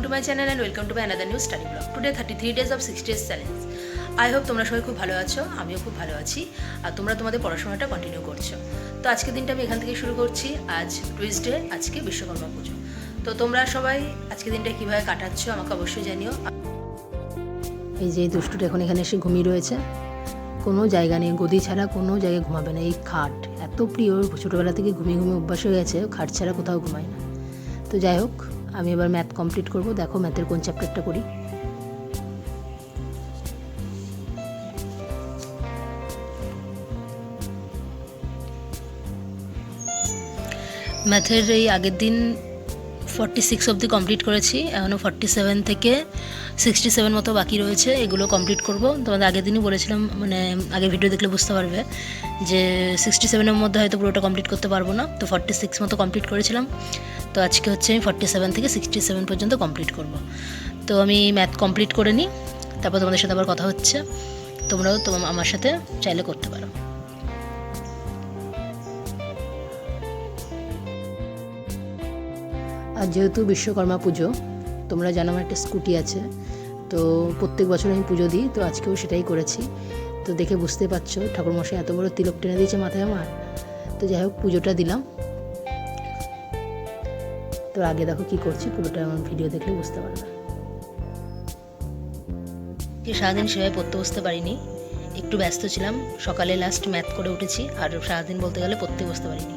Welcome to my channel and welcome to my another new study blog today thirty three days of six days challenge I hope তোমরা সবাই খুব ভালো আছো, আমিও খুব ভালো আছি, আর তোমরা তোমাদের পড়াশোনাটা কন্টিনিউ করছ। তো আজকের দিনটা আমি এখান থেকে শুরু করছি, আজ টুইসডে আজকে বিশ্বকর্মা পুজো। তো তোমরা সবাই আজকের দিনটা কীভাবে কাটাচ্ছ, আমাকে অবশ্যই জানিও। এই যে দুষ্টুটা এখন এখানে এসে ঘুমিয়ে রয়েছে। কোনো জায়গা নেই, গদি ছাড়া কোনো জায়গায় ঘুমাবে না। এই খাট এত প্রিয়, ছোটোবেলা থেকে ঘুমিয়ে ঘুমিয়ে অভ্যাস হয়ে গেছে, খাট ছাড়া কোথাও ঘুমায় না। তো যাই হোক আমি এবার ম্যাথ কমপ্লিট করব। দেখো ম্যাথের কোন চ্যাপ্টারটা করি। ম্যাথের এই আগের দিন ফর্টি সিক্স অবধি কমপ্লিট করেছি। এখনও ফর্টি সেভেন থেকে সিক্সটি সেভেন মতো বাকি রয়েছে, এগুলো কমপ্লিট করব। তোমাদের আগের দিনই বলেছিলাম মানে আগে ভিডিও দেখলে বুঝতে পারবে যে সিক্সটি সেভেনের মধ্যে হয়তো পুরোটা কমপ্লিট করতে পারব না। তো ফর্টি সিক্স মতো কমপ্লিট করেছিলাম। তো আজকে হচ্ছে আমি ফর্টি সেভেন থেকে সিক্সটি সেভেন পর্যন্ত কমপ্লিট করব। তো আমি ম্যাথ কমপ্লিট করে নিই, তারপর তোমাদের সাথে আবার কথা হচ্ছে। তোমরাও তোমার আমার সাথে চাইলে করতে পারো। আর যেহেতু বিশ্বকর্মা পুজো তোমরা জানো আমার একটা স্কুটি আছে। তো প্রত্যেক বছর আমি পুজো দিই, তো আজকেও সেটাই করেছি। তো দেখে বুঝতে পারছ, ঠাকুরমশাই এত বড় তিলক টেনে দিয়েছে মাথায় আমার। তো যাই হোক, পুজোটা দিলাম। তো আগে দেখো কি করছি, পুরোটা আমার ভিডিও দেখলে বুঝতে পারবে। সারাদিন সেভাবে পড়তে বসতে পারিনি, একটু ব্যস্ত ছিলাম। সকালে লাস্ট ম্যাথ করে উঠেছি, আর সারাদিন বলতে গেলে পড়তে বসতে পারিনি।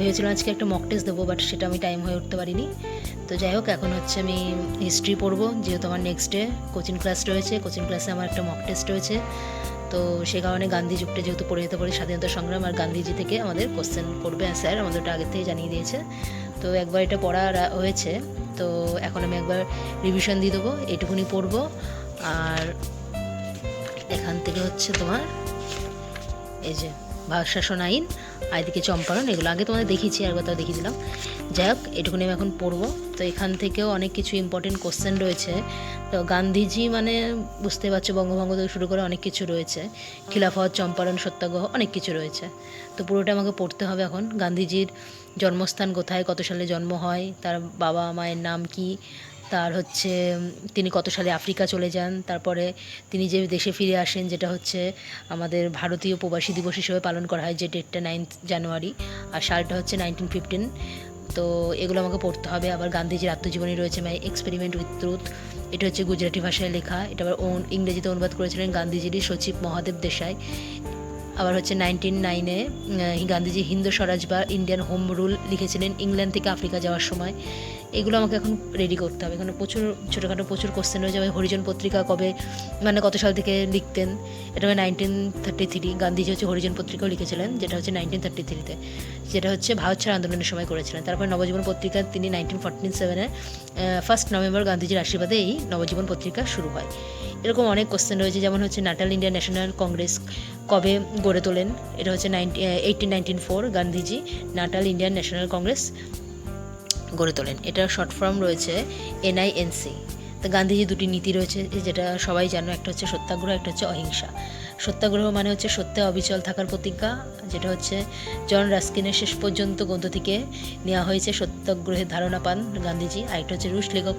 ভেবেছিলাম আজকে একটা মক টেস্ট দেবো বাট সেটা আমি টাইম হয়ে উঠতে পারিনি। তো যাই হোক, এখন হচ্ছে আমি হিস্ট্রি পড়ব, যেহেতু আমার নেক্সট ডে কোচিং ক্লাস রয়েছে কোচিং ক্লাসে আমার একটা মক টেস্ট রয়েছে। তো সে কারণে গান্ধী যুগটা যেহেতু পড়ে যেতে পারি, স্বাধীনতা সংগ্রাম আর গান্ধীজি থেকে আমাদের কোশ্চেন করবে স্যার আমাদের ওটা আগের থেকে জানিয়ে দিয়েছে। তো একবার এটা পড়া হয়েছে, তো এখন আমি একবার রিভিশন দিয়ে দেবো এটুকুনি পড়ব, আর এখান থেকে হচ্ছে তোমার এই যে ভারতশাসন আইন আর এদিকে চম্পারণ, এগুলো আগে তোমাদের দেখিয়েছি আর তাও দেখিয়ে দিলাম। যাই হোক, এটুকুনি আমি এখন পড়ব। তো এখান থেকেও অনেক কিছু ইম্পর্টেন্ট কোশ্চেন রয়েছে। তো গান্ধীজি মানে বুঝতে পারছ, বঙ্গভঙ্গ থেকে শুরু করে অনেক কিছু রয়েছে। খিলাফত, চম্পারণ, সত্যাগ্রহ অনেক কিছু রয়েছে। তো পুরোটা আমাকে পড়তে হবে এখন। গান্ধীজির জন্মস্থান কোথায়, কত সালে জন্ম হয়, তার বাবা মায়ের নাম কি তার হচ্ছে তিনি কত সালে আফ্রিকা চলে যান, তারপরে তিনি যে দেশে ফিরে আসেন, যেটা হচ্ছে আমাদের ভারতীয় প্রবাসী দিবস হিসেবে পালন করা হয়, যে ডেটটা নাইন্থ জানুয়ারি আর সালটা হচ্ছে নাইনটিন ফিফটিন তো এগুলো আমাকে পড়তে হবে। আবার গান্ধীজির আত্মজীবনী রয়েছে মাই এক্সপেরিমেন্ট উইথ ট্রুথ এটা হচ্ছে গুজরাটি ভাষায় লেখা। এটা আবার ইংরেজিতে অনুবাদ করেছিলেন গান্ধীজিরই সচিব মহাদেব দেশাই। আবার হচ্ছে নাইনটিন নাইনে গান্ধীজি হিন্দু স্বরাজ বা ইন্ডিয়ান হোম রুল লিখেছিলেন ইংল্যান্ড থেকে আফ্রিকা যাওয়ার সময়। এগুলো আমাকে এখন রেডি করতে হবে। এখানে প্রচুর, ছোটোখাটো প্রচুর কোশ্চেন রয়েছে। যেমন হরিজন পত্রিকা কবে মানে কত সাল থেকে লিখতেন? এটা নাইনটিন থার্টি থ্রি। গান্ধীজি হচ্ছে হরিজন পত্রিকাও লিখেছিলেন, যেটা হচ্ছে নাইনটিন থার্টি থ্রিতে। যেটা হচ্ছে ভারত ছাড় আন্দোলনের সময় করেছিলেন। তারপরে নবজীবন পত্রিকা, তিনি নাইনটিন ফর্টিন সেভেনে ফার্স্ট নভেম্বর গান্ধীজির আশীর্বাদে এই নবজীবন পত্রিকা শুরু হয়। এরকম অনেক কোশ্চেন রয়েছে, যেমন হচ্ছে নাটাল ইন্ডিয়ান ন্যাশনাল কংগ্রেস কবে গড়ে তোলেন? এটা হচ্ছে ninety nineteen four Gandhiji Natal Indian National Congress গড়ে তোলেন। এটার শর্ট ফর্ম রয়েছে এনআইএনসি তো গান্ধীজি দুটি নীতি রয়েছে, যেটা সবাই জানো, একটা হচ্ছে সত্যাগ্রহ, একটা হচ্ছে অহিংসা। সত্যাগ্রহ মানে হচ্ছে সত্যে অবিচল থাকার প্রতিজ্ঞা, যেটা হচ্ছে জন রাস্কিনের শেষ পর্যন্ত গ্রন্থ থেকে নেওয়া হয়েছে সত্যাগ্রহের ধারণা পান গান্ধীজি, আর একটা হচ্ছে রুশ লেখক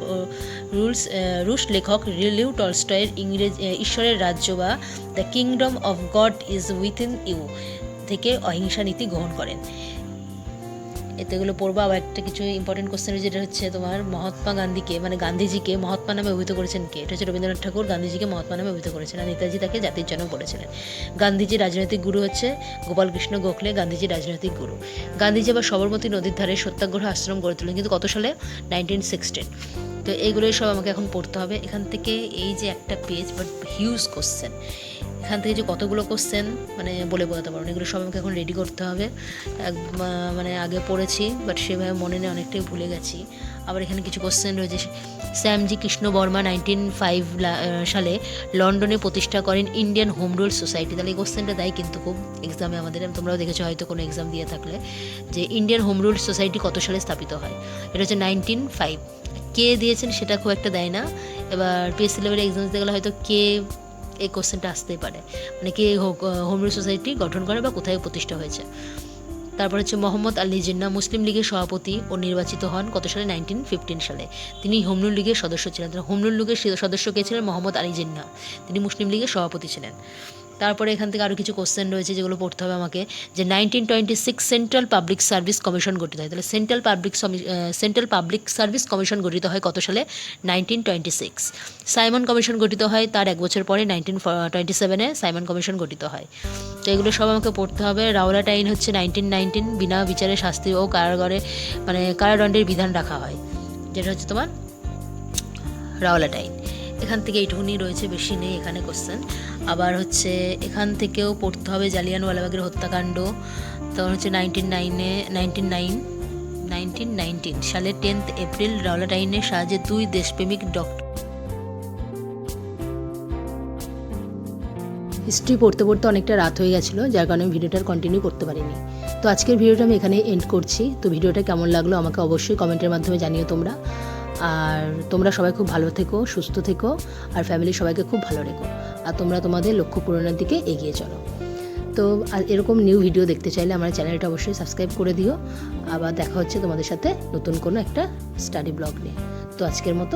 রুলস রুশ লেখক রিলিউ টলস্টয়ের ইংরেজ ঈশ্বরের রাজ্য বা the kingdom of God is within you থেকে অহিংসা নীতি গ্রহণ করেন। এতে এগুলো পড়ব। আবার একটা কিছু ইম্পর্টেন্ট কোশ্চেন যেটা হচ্ছে তোমার মহাত্মা গান্ধীকে মানে গান্ধীজিকে মহাত্মা নামে অভিহিত করেছেন কে? এটা হচ্ছে রবীন্দ্রনাথ ঠাকুর। গান্ধীজিকে মহাত্মা নামে অভিহিত করেছেন। আর নেতাজি তাকে জাতির জনক বলেছিলেন। গান্ধীজির রাজনৈতিক গুরু হচ্ছে গোপালকৃষ্ণ গোখলে গান্ধীজির রাজনৈতিক গুরু। গান্ধীজি আবার সবরমতী নদীর ধারে সত্যাগ্রহ আশ্রম গড়ে তোলেন, কিন্তু কত সালে? নাইনটিন সিক্সটিন তো এইগুলোই সব আমাকে এখন পড়তে হবে। এখান থেকে এই যে একটা পেজ বাট হিউজ কোশ্চেন এখান থেকে যে কতগুলো কোশ্চেন মানে বলে বোঝাতে পারব এগুলো সব আমাকে এখন রেডি করতে হবে। মানে আগে পড়েছি বাট সেভাবে মনে নেই, অনেকটাই ভুলে গেছি। আবার এখানে কিছু কোশ্চেন রয়েছে। শ্যামজি কৃষ্ণ বর্মা নাইনটিন ফাইভ সালে লন্ডনে প্রতিষ্ঠা করেন ইন্ডিয়ান হোম রুল সোসাইটি তাহলে এই কোশ্চেনটা দেয় কিন্তু খুব এক্সামে আমাদের। তোমরাও দেখেছ হয়তো কোনো এক্সাম দিয়ে থাকলে। যে ইন্ডিয়ান হোম রুল সোসাইটি কত সালে স্থাপিত হয়? এটা হচ্ছে নাইনটিন ফাইভ কে দিয়েছেন সেটা খুব একটা দেয় না। এবার পিএসসি লেভেলের এক্সাম দিতে গেলে হয়তো কে এই কোশ্চেনটা আসতেই পারে। মানে কি হোম রুল সোসাইটি গঠন করে বা কোথায় প্রতিষ্ঠা হয়েছে। তারপর হচ্ছে মোহাম্মদ আলী জিন্না মুসলিম লীগের সভাপতি ও নির্বাচিত হন কত সালে? নাইনটিন ফিফটিন সালে। তিনি হোমরুল লীগের সদস্য ছিলেন। হোমরুল লীগের সদস্য কে ছিলেন? মোহাম্মদ আলী জিন্না তিনি মুসলিম লীগের সভাপতি ছিলেন। তারপরে এখান থেকে আরও কিছু কোশ্চেন রয়েছে যেগুলো পড়তে হবে আমাকে, যে nineteen twenty six central public service commission গঠিত হয়। তাহলে central public central public service commission গঠিত হয় কত সালে? Nineteen twenty six Simon commission গঠিত হয় তার এক বছর পরে নাইনটিন টোয়েন্টি সেভেনে সাইমন কমিশন গঠিত হয়। তো এগুলো সব আমাকে পড়তে হবে। রাওলাট আইন হচ্ছে নাইনটিন নাইনটিন বিনা বিচারে শাস্তি ও কারাগারে মানে কারাদণ্ডের বিধান রাখা হয়। যেটা হচ্ছে তোমার রাওলাট আইন এখান থেকে এইটুকুনি রয়েছে, বেশি নেই এখানে কোশ্চেন আবার হচ্ছে এখান থেকেও পড়তে হবে জালিয়ানওয়ালাবাগের হত্যাকাণ্ড। তখন হচ্ছে নাইনটিন নাইনে, নাইনটিন নাইন, নাইনটিন নাইনটিন সালে টেন্থ এপ্রিল রাওলাট আইনের সাহায্যে দুই দেশপ্রেমিক ডক্টর। হিস্ট্রি পড়তে পড়তে অনেকটা রাত হয়ে গেছিল, যার কারণে আমি ভিডিওটা কন্টিনিউ করতে পারিনি। তো আজকের ভিডিওটা আমি এখানে এন্ড করছি। তো ভিডিওটা কেমন লাগল আমাকে অবশ্যই কমেন্টের মাধ্যমে জানিও তোমরা। আর তোমরা সবাই খুব ভালো থেকো, সুস্থ থেকো, আর ফ্যামিলির সবাইকে খুব ভালো রেখো। আর তোমরা তোমাদের লক্ষ্য পূরণের দিকে এগিয়ে চলো। তো এরকম নিউ ভিডিও দেখতে চাইলে আমার চ্যানেলটা অবশ্যই সাবস্ক্রাইব করে দিও। আবার দেখা হচ্ছে তোমাদের সাথে নতুন কোনো একটা স্টাডি ব্লগ নিয়ে। তো আজকের মতো